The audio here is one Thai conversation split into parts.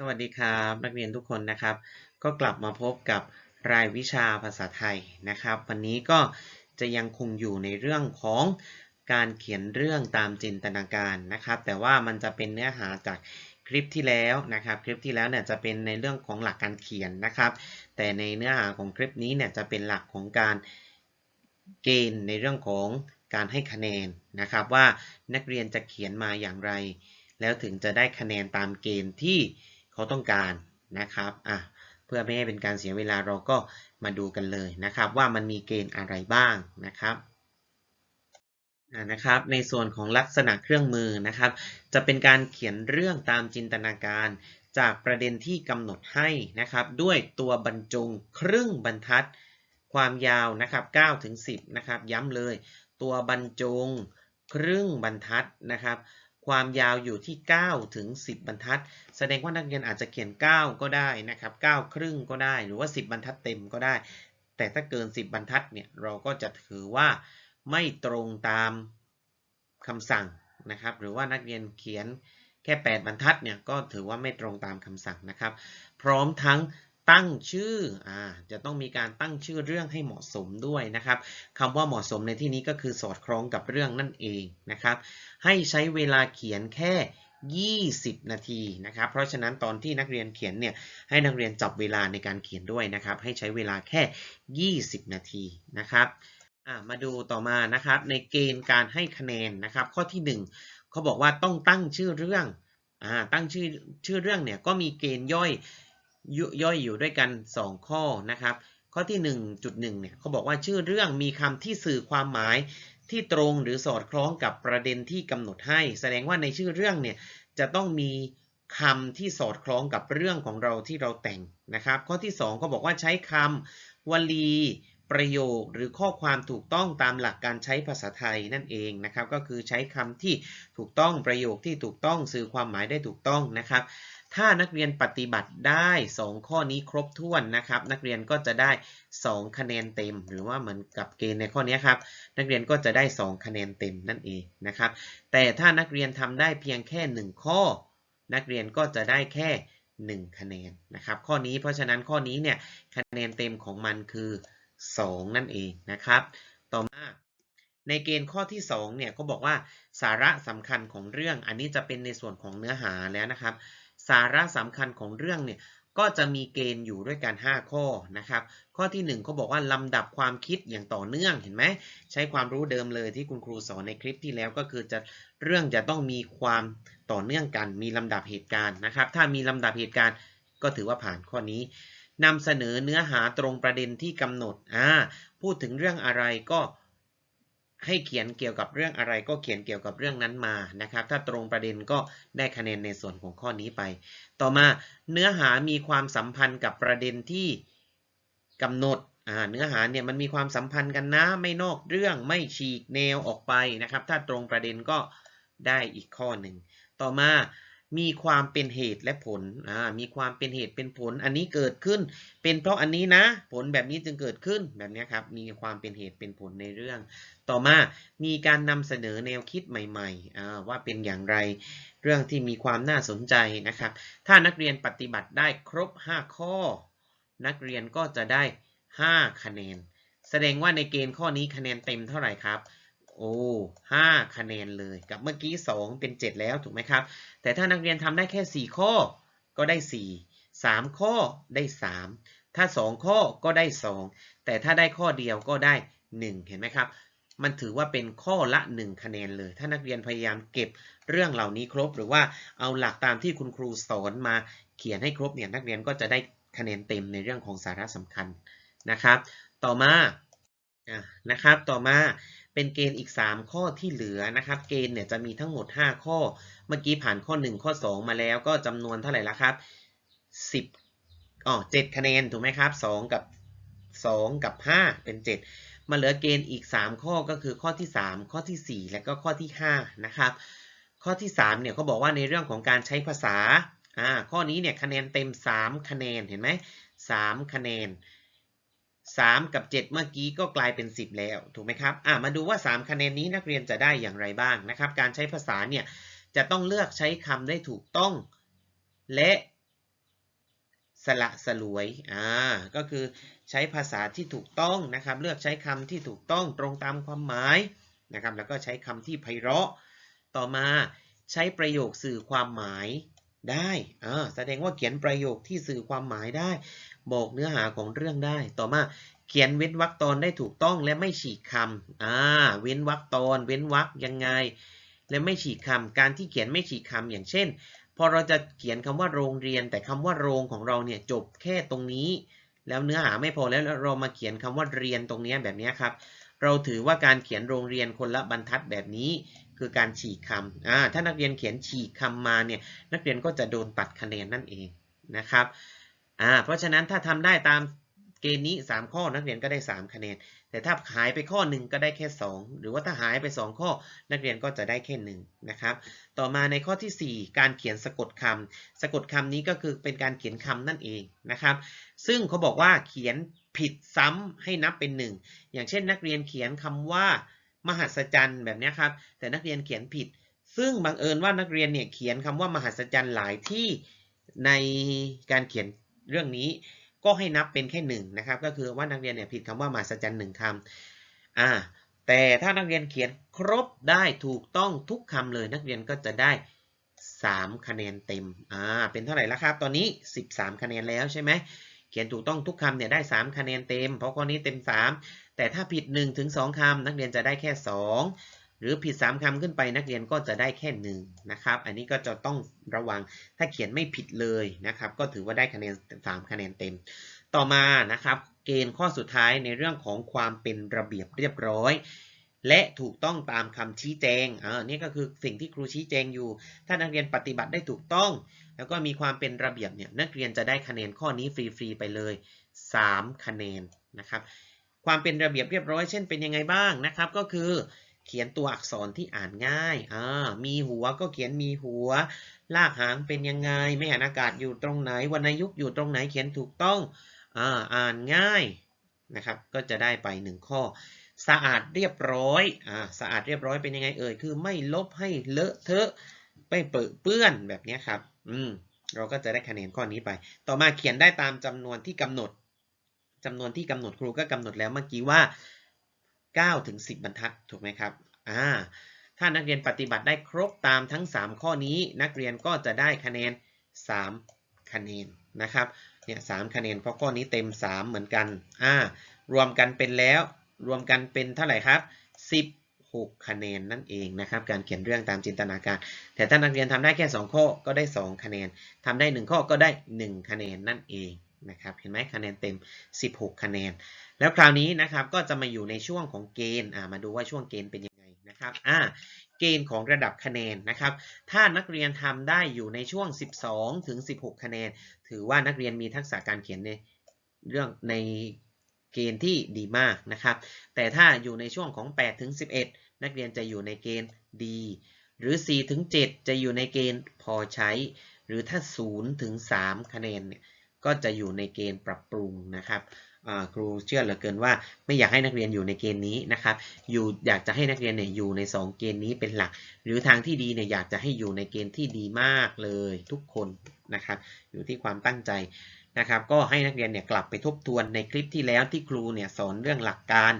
สวัสดีครับนักเรียนทุกคนนะครับ ก็กลับมาพบกับรายวิชาภาษาไทยนะครับ วันนี้ก็จะยังคงอยู่ในเรื่องของการเขียนเรื่องตามจินตนาการนะครับ แต่ว่ามันจะเป็นเนื้อหาจากคลิปที่แล้วนะครับ คลิปที่แล้วเนี่ยจะเป็นในเรื่องของหลักการเขียนนะครับ แต่ในเนื้อหาของคลิปนี้เนี่ยจะเป็นหลักของการเกณฑ์ในเรื่องของการให้คะแนนนะครับ ว่านักเรียนจะเขียนมาอย่างไร แล้วถึงจะได้คะแนนตามเกณฑ์ที่ เขาต้องการนะครับอะเพื่อไม่ให้เป็นการเสียเวลาเราก็มาดูกันเลยนะครับ ว่ามันมีเกณฑ์อะไรบ้างนะครับะนะครับในส่วนของลักษณะเครื่องมือนะครับ จะเป็นการเขียนเรื่องตามจินตนาการจากประเด็นที่กำหนดให้นะครับ ด้วยตัวบรรจงครึ่งบรรทัด ความยาวนะครับ9ถึง10นะครับย้ำเลย ตัวบรรจงครึ่งบรรทัดนะครับ ความยาวอยู่ที่ 9 ถึง 10 บรรทัด แสดงว่านักเรียนอาจจะเขียน 9 ก็ได้นะครับ 9 ครึ่งก็ได้ หรือว่า 10 บรรทัดเต็มก็ได้ แต่ถ้าเกิน 10 บรรทัดเนี่ย เราก็จะถือว่าไม่ตรงตามคำสั่งนะครับ หรือว่านักเรียนเขียนแค่ 8 บรรทัดเนี่ย ก็ถือว่าไม่ตรงตามคำสั่งนะครับ พร้อมทั้ง ตั้งชื่ออ่าจะต้องมีการตั้งชื่อเรื่องให้เหมาะสมด้วยนะครับคำว่าเหมาะสมในที่นี้ก็คือสอดคล้องกับเรื่องนั่นเองนะครับ ให้ใช้เวลาเขียนแค่ 20 นาทีนะครับ เพราะฉะนั้นตอนที่นักเรียนเขียนเนี่ยให้นักเรียนจับเวลาในการเขียนด้วยนะครับ ให้ใช้เวลาแค่ 20 นาทีนะครับอ่ามาดูต่อมานะครับในเกณฑ์การให้คะแนนนะครับ ข้อที่ 1เขาบอกว่าต้องตั้งชื่อเรื่องอ่าตั้งชื่อชื่อเรื่องเนี่ยก็มีเกณฑ์ย่อย ย่อยอยู่ด้วยกัน 2 ข้อนะครับ ข้อที่ 1.1 เนี่ยเขาบอกว่าชื่อเรื่องมีคำที่สื่อความหมายที่ตรงหรือสอดคล้องกับประเด็นที่กำหนดให้ แสดงว่าในชื่อเรื่องเนี่ยจะต้องมีคำที่สอดคล้องกับเรื่องของเราที่เราแต่งนะครับ ข้อที่2ก็บอกว่าใช้คำวลี ประโยคหรือข้อความถูกต้องตามหลักการใช้ภาษาไทยนั่นเองนะครับ ก็คือใช้คำที่ถูกต้องประโยคที่ถูกต้องสื่อความหมายได้ถูกต้องนะครับ ถ้านักเรียนปฏิบัติได้ 2 ข้อนี้ครบถ้วนนะครับ นักเรียนก็จะได้ 2 คะแนนเต็ม หรือว่าเหมือนกับเกณฑ์ในข้อนี้ครับ นักเรียนก็จะได้ 2 คะแนนเต็มนั่นเองนะครับ แต่ถ้านักเรียนทำได้เพียงแค่ 1 ข้อ นักเรียนก็จะได้แค่ 1 คะแนนนะครับ ข้อนี้เพราะฉะนั้นข้อนี้เนี่ยคะแนนเต็มของมันคือ 2 นั่นเองนะครับ ต่อมาในเกณฑ์ข้อที่2เนี่ยเขาบอกว่าสาระสำคัญของเรื่องอันนี้จะเป็นในส่วนของเนื้อหาแล้วนะครับ สาระสำคัญของเรื่องเนี่ยก็จะมีเกณฑ์อยู่ด้วยกัน 5 ข้อนะครับ ข้อที่ 1เขาบอกว่าลำดับความคิดอย่างต่อเนื่องเห็นไหมใช้ความรู้เดิมเลยที่คุณครูสอนในคลิปที่แล้วก็คือจะเรื่องจะต้องมีความต่อเนื่องกัน มีลำดับเหตุการณ์นะครับ ถ้ามีลำดับเหตุการณ์ก็ถือว่าผ่านข้อนี้นำเสนอเนื้อหาตรงประเด็นที่กำหนดอ่าพูดถึงเรื่องอะไรก็ ให้เขียนเกี่ยวกับเรื่องอะไรก็เขียนเกี่ยวกับเรื่องนั้นมานะครับ ถ้าตรงประเด็นก็ได้คะแนนในส่วนของข้อนี้ไป ต่อมาเนื้อหามีความสัมพันธ์กับประเด็นที่กำหนดเนื้อหาเนี่ยมันมีความสัมพันธ์กันนะ ไม่นอกเรื่องไม่ฉีกแนวออกไปนะครับ ถ้าตรงประเด็นก็ได้อีกข้อหนึ่ง ต่อมา มีความเป็นเหตุและผลอ่ามีความเป็นเหตุเป็นผล อันนี้เกิดขึ้น เป็นเพราะอันนี้นะ ผลแบบนี้จึงเกิดขึ้นแบบนี้ครับ มีความเป็นเหตุเป็นผลในเรื่อง ต่อมามีการนำเสนอแนวคิดใหม่ๆอ่าว่าเป็นอย่างไรเรื่องที่มีความน่าสนใจนะครับ ถ้านักเรียนปฏิบัติได้ครบ 5 ข้อ นักเรียนก็จะได้ 5 คะแนน แสดงว่าในเกณฑ์ข้อนี้คะแนนเต็มเท่าไหร่ครับ โอ้ห้าคะแนนเลย กับเมื่อกี้ 2 เป็น 7 แล้วถูกไหมครับ แต่ถ้านักเรียนทำได้แค่ 4 ข้อก็ได้ 4 3 ข้อได้ 3 ถ้า 2 ข้อก็ได้ 2 แต่ถ้าได้ข้อเดียวก็ได้ 1 เห็นไหมครับ มันถือว่าเป็นข้อละ 1 คะแนนเลย ถ้านักเรียนพยายามเก็บเรื่องเหล่านี้ครบ หรือว่าเอาหลักตามที่คุณครูสอนมาเขียนให้ครบเนี่ยนักเรียนก็จะได้คะแนนเต็มในเรื่องของสาระสำคัญนะครับ ต่อมาอะนะครับ ต่อมา เป็นเกณฑ์อีก 3 ข้อที่เหลือนะครับ เกณฑ์เนี่ยจะมีทั้งหมด 5 ข้อ เมื่อกี้ผ่านข้อ 1 ข้อ 2 มาแล้วก็จำนวนเท่าไหร่ละครับ 10อ๋อ7คะแนนถูกไหมครับ 2 กับ 2 กับ 5 เป็น 7 มาเหลือเกณฑ์อีก 3 ข้อก็คือข้อที่ 3 ข้อที่ 4 และก็ข้อที่ 5 นะครับ ข้อที่ 3 เนี่ยเขาบอกว่าในเรื่องของการใช้ภาษาอ่าข้อนี้เนี่ยคะแนนเต็ม 3 คะแนนเห็นไหม3คะแนน 3 กับ 7 เมื่อกี้ก็กลายเป็น 10 แล้ว ถูกไหมครับอ่ามาดูว่า 3 คะแนนนี้นักเรียนจะได้อย่างไรบ้างนะครับ การใช้ภาษาเนี่ยจะต้องเลือกใช้คำได้ถูกต้อง และสละสลวย อ่า ก็คือใช้ภาษาที่ถูกต้องนะครับ เลือกใช้คำที่ถูกต้องตรงตามความหมายนะครับ แล้วก็ใช้คำที่ไพเราะ ต่อมาใช้ประโยคสื่อความหมาย ได้อ่าแสดงว่าเขียนประโยคที่สื่อความหมายได้ บอกเนื้อหาของเรื่องได้ ต่อมาเขียนเว้นวรรคตอนได้ถูกต้องและไม่ฉีกคำอ่า เว้นวรรคตอน เว้นวรรคยังไง และไม่ฉีกคำการที่เขียนไม่ฉีกคำอย่างเช่น พอเราจะเขียนคำว่าโรงเรียน แต่คำว่าโรงของเราเนี่ยจบแค่ตรงนี้ แล้วเนื้อหาไม่พอแล้วเรามาเขียนคำว่าเรียนตรงนี้แบบนี้ครับ เราถือว่าการเขียนโรงเรียนคนละบรรทัดแบบนี้ คือการฉีกคำอ่าถ้านักเรียนเขียนฉีกคำมาเนี่ยนักเรียนก็จะโดนตัดคะแนนนั่นเองนะครับอ่าเพราะฉะนั้นถ้าทำได้ตามเกณฑ์นี้ 3 ข้อนักเรียนก็ได้ 3 คะแนน แต่ถ้าหายไปข้อหนึ่งก็ได้แค่ 2 หรือว่าถ้าหายไป 2 ข้อ นักเรียนก็จะได้แค่1นะครับต่อมาในข้อทีสี่4 การเขียนสะกดคำสะกดคำนี้ก็คือเป็นการเขียนคำนั่นเองนะครับซึ่งเขาบอกว่าเขียนผิดซ้ำให้นับเป็น 1 อย่างเช่นนักเรียนเขียนคำว่า มหัศจรรย์แบบนี้ครับ แต่นักเรียนเขียนผิด ซึ่งบังเอิญว่านักเรียนเนี่ยเขียนคำว่ามหัศจรรย์หลายที่ในการเขียนเรื่องนี้ ก็ให้นับเป็นแค่หนึ่งนะครับ ก็คือว่านักเรียนเนี่ยผิดคำว่ามหัศจรรย์หนึ่งคำอ่าแต่ถ้านักเรียนเขียนครบได้ถูกต้องทุกคำเลยนักเรียนก็จะได้ 3 คะแนนเต็มอ่าเป็นเท่าไหร่แล้วครับ ตอนนี้ 13 คะแนนแล้วใช่ไหม เขียนถูกต้องทุกคำเนี่ยได้ 3 คะแนนเต็ม เพราะข้อนี้เต็ม 3 แต่ถ้าผิด1ถึง2คำนักเรียนจะได้แค่ 2 หรือผิด 3คำขึ้นไปนักเรียนก็จะได้แค่1นะครับ อันนี้ก็จะต้องระวังถ้าเขียนไม่ผิดเลยนะครับ ก็ถือว่าได้คะแนน 3 คะแนนเต็ม ต่อมานะครับเกณฑ์ข้อสุดท้ายในเรื่องของความเป็นระเบียบเรียบร้อย และถูกต้องตามคำชี้แจงอ่านี่ก็คือสิ่งที่ครูชี้แจงอยู่ ถ้านักเรียนปฏิบัติได้ถูกต้อง แล้วก็มีความเป็นระเบียบเนี่ยนักเรียนจะได้คะแนนข้อนี้ฟรีๆไปเลย 3 คะแนนนะครับความเป็นระเบียบเรียบร้อยเช่นเป็นยังไงบ้างนะครับก็คือเขียนตัวอักษรที่อ่านง่ายอ่ามีหัวก็เขียนมีหัว ลากหางเป็นยังไง ไม่หันอากาศอยู่ตรงไหนวรรณยุกต์อยู่ตรงไหนเขียนถูกต้องอ่าอ่านง่ายนะครับก็จะได้ไป1ข้อ สะอาดเรียบร้อยอ่าสะอาดเรียบร้อยเป็นยังไงเอ่ยคือไม่ลบให้เลอะเทอะไม่เปื้อนแบบนี้ครับ อืม เราก็จะได้คะแนนข้อนี้ไป ต่อมาเขียนได้ตามจำนวนที่กำหนดจำนวนที่กำหนดครูก็กำหนดแล้วเมื่อกี้ว่า9ถึง10 บรรทัดถูกไหมครับ อ่า ถ้านักเรียนปฏิบัติได้ครบตามทั้ง 3 ข้อนี้ นักเรียนก็จะได้คะแนน 3 คะแนนนะครับ เนี่ยสคะแนนเพราะข้อนี้เต็ม 3 เหมือนกัน อ่า รวมกันเป็นแล้ว รวมกันเป็นเท่าไหร่ครับ 10 16คะแนนนั่นเองนะครับ การเขียนเรื่องตามจินตนาการ แต่ถ้านักเรียนทำได้แค่ 2 ข้อก็ได้ 2 คะแนนทำได้ 1 ข้อก็ได้ 1 คะแนนนั่นเองนะครับ เห็นไหมคะแนนเต็ม 16 คะแนน แล้วคราวนี้นะครับก็จะมาอยู่ในช่วงของเกณฑ์มาดูว่าช่วงเกณฑ์เป็นยังไงนะครับอ่าเกณฑ์ของระดับคะแนนนะครับ ถ้านักเรียนทำได้อยู่ในช่วง 12 ถึง 16 คะแนน ถือว่านักเรียนมีทักษะการเขียนในเรื่องในเกณฑ์ที่ดีมากนะครับ แต่ถ้าอยู่ในช่วงของ 8 ถึง 11 นักเรียนจะอยู่ในเกณฑ์ดีหรือ4ถึง7จะอยู่ในเกณฑ์พอใช้ หรือถ้า0ถึง3คะแนนเนี่ยก็จะอยู่ในเกณฑ์ปรับปรุงนะครับครูเชื่อเหลือเกินว่าไม่อยากให้นักเรียนอยู่ในเกณฑ์นี้นะครับอยู่อยากจะให้นักเรียนเนี่ยอยู่ใน 2 เกณฑ์นี้เป็นหลัก หรือทางที่ดีเนี่ยอยากจะให้อยู่ในเกณฑ์ที่ดีมากเลยทุกคนนะครับอยู่ที่ความตั้งใจนะครับก็ให้นักเรียนเนี่ยกลับไปทบทวนในคลิปที่แล้วที่ครูเนี่ยสอนเรื่องหลักการ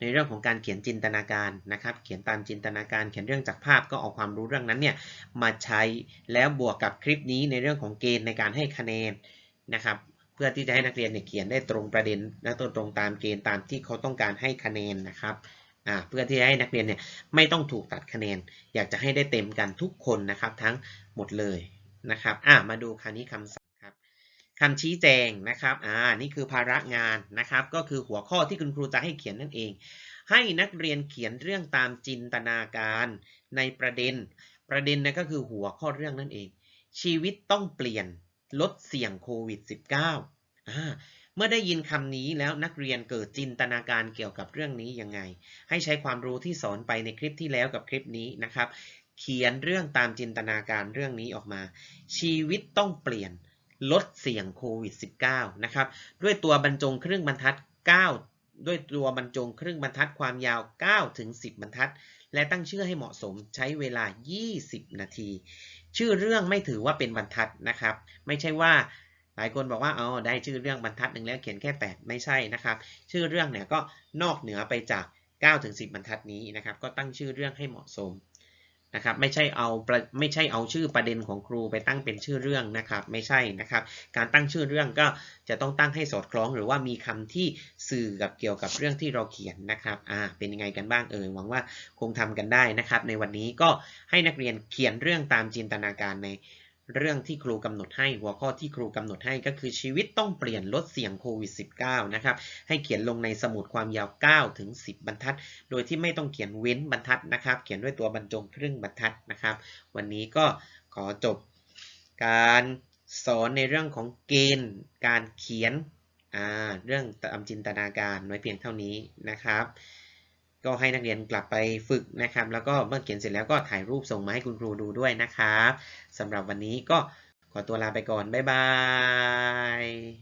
ในเรื่องของการเขียนจินตนาการนะครับ เขียนตามจินตนาการ เขียนเรื่องจากภาพก็เอาความรู้เรื่องนั้นเนี่ยมาใช้แล้วบวกกับคลิปนี้ในเรื่องของเกณฑ์ในการให้คะแนนนะครับเพื่อที่จะให้นักเรียนเนี่ยเขียนได้ตรงประเด็นและตรงตรงตามเกณฑ์ตามที่เขาต้องการให้คะแนนนะครับเพื่อที่จะให้นักเรียนเนี่ยไม่ต้องถูกตัดคะแนน อยากจะให้ได้เต็มกันทุกคนนะครับทั้งหมดเลยนะครับมาดูคราวนี้คำ คำชี้แจงนะครับ อ่า นี่คือภาระงานนะครับ ก็คือหัวข้อที่คุณครูจะให้เขียนนั่นเอง ให้นักเรียนเขียนเรื่องตามจินตนาการในประเด็น ประเด็นนะก็คือหัวข้อเรื่องนั่นเอง ชีวิตต้องเปลี่ยนลดเสี่ยงโควิด -19 เมื่อได้ยินคำนี้แล้วนักเรียนเกิดจินตนาการเกี่ยวกับเรื่องนี้ยังไง ให้ใช้ความรู้ที่สอนไปในคลิปที่แล้วกับคลิปนี้นะครับ เขียนเรื่องตามจินตนาการเรื่องนี้ออกมา ชีวิตต้องเปลี่ยน ลดเสี่ยงโควิด -19 นะครับด้วยตัวบรรจงครึ่งบรรทัด 9 ด้วยตัวบรรจงครึ่งบรรทัดความยาว 9 ถึง 10 บรรทัด และตั้งชื่อให้เหมาะสมใช้เวลา 20 นาที ชื่อเรื่องไม่ถือว่าเป็นบรรทัดนะครับ ไม่ใช่ว่าหลายคนบอกว่าอ๋อได้ชื่อเรื่องบรรทัดหนึ่งแล้วเขียนแค่ 8 ไม่ใช่นะครับ ชื่อเรื่องเนี่ยก็นอกเหนือไปจาก9ถึง10 บรรทัดนี้นะครับ ก็ตั้งชื่อเรื่องให้เหมาะสม นะครับไม่ใช่เอาไม่ใช่เอาชื่อประเด็นของครูไปตั้งเป็นชื่อเรื่องนะครับไม่ใช่นะครับ การตั้งชื่อเรื่องก็จะต้องตั้งให้สอดคล้อง หรือว่ามีคำที่สื่อกับเกี่ยวกับเรื่องที่เราเขียนนะครับอ่าเป็นยังไงกันบ้างเอ่ยหวังว่าคงทำกันได้นะครับ ในวันนี้ก็ให้นักเรียนเขียนเรื่องตามจินตนาการใน เรื่องที่ครูกำหนดให้หัวข้อที่ครูกำหนดให้ก็คือชีวิตต้องเปลี่ยนลดเสี่ยงโควิด -19 นะครับให้เขียนลงในสมุดความยาว 9 ถึง 10 บรรทัด โดยที่ไม่ต้องเขียนเว้นบรรทัดนะครับ เขียนด้วยตัวบรรจงครึ่งบรรทัดนะครับ วันนี้ก็ขอจบการสอนในเรื่องของเกณฑ์การเขียนเรื่องตามจินตนาการไว้เพียงเท่านี้นะครับ ก็ให้นักเรียนกลับไปฝึกนะครับ แล้วก็เมื่อเขียนเสร็จแล้วก็ถ่ายรูปส่งมาให้คุณครูดูด้วยนะครับสำหรับวันนี้ก็ขอตัวลาไปก่อน บ๊ายบาย